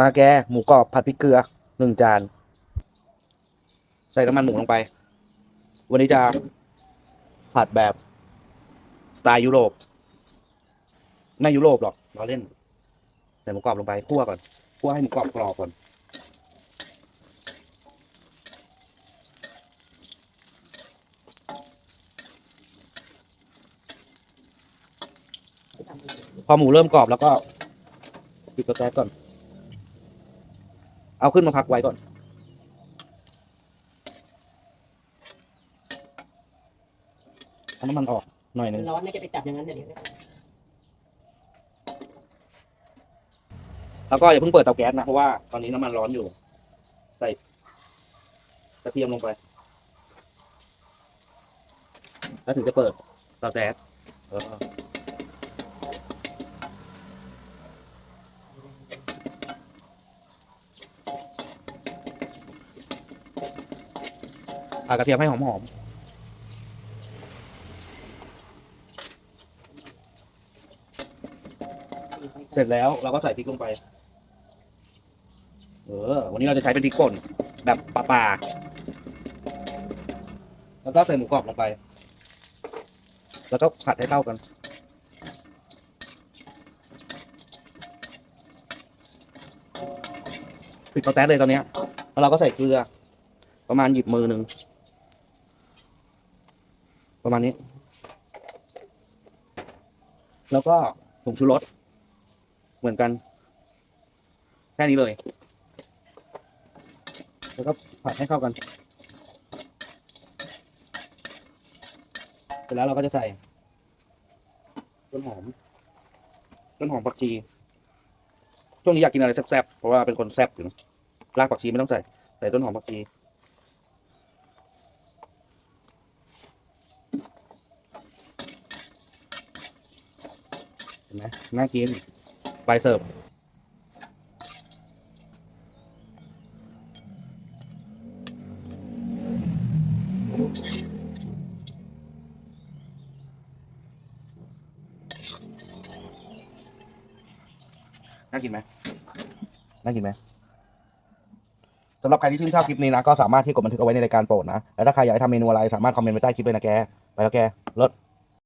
มาแกหมูกรอบผัดพริกเกลือหนึ่งจาน ใส่น้ำมันหมูลงไป วันนี้จะผัดแบบสไตล์ยุโรป ไม่ยุโรปหรอกเราเล่น ใส่หมูกรอบลงไปคั่วก่อนคั่วให้หมูกรอบกรอบก่อนพอหมูเริ่มกรอบแล้วก็ปิดกระแตก่อน เอาขึ้นมาพักไว้ก่อน เอาน้ำมันออกหน่อยหนึง ร้อนไม่จะไปจับอย่างนั้นเดี๋ยวนี้แล้วก็อย่าเพิ่งเปิดเตาแก๊สนะเพราะว่าตอนนี้น้ำมันร้อนอยู่ ใส่กระเทียมลงไป แล้วถึงจะเปิดเตาแก๊สเออ ผัดกระเทียมให้หอมๆเสร็จแล้วเราก็ใส่พริกลงไป เออ วันนี้เราจะใช้เป็นพริกป่นแบบป่าๆแล้วก็ใส่หมูกรอบลงไป แล้วก็ผัดให้เข้ากัน ปิดเตาแก๊สเลยตอนนี้แล้วเราก็ใส่เกลือ ประมาณหยิบมือหนึ่ง ประมาณนี้ แล้วก็ผงชูรสเหมือนกัน แค่นี้เลย แล้วก็ผัดให้เข้ากัน เสร็จแล้วเราก็จะใส่ต้นหอมต้นหอมผักชีช่วงนี้อยากกินอะไรแซ่บๆเพราะว่าเป็นคนแซ่บอยู่นะรากผักชีไม่ต้องใส่ใส่ต้นหอมผักชี เห็น ไหมน่ากิน ไปเสิร์ฟน่ากินไหมน่ากินไหมสำหรับใครที่ชื่นชอบคลิปนี้นะ ก็สามารถที่กดบันทึกเอาไว้ในรายการโปรดนะ แล้วถ้าใครอยากให้ทำเมนูอะไรสามารถคอมเมนต์ไว้ใต้คลิปเลยนะแก ไปแล้วแกเลิศ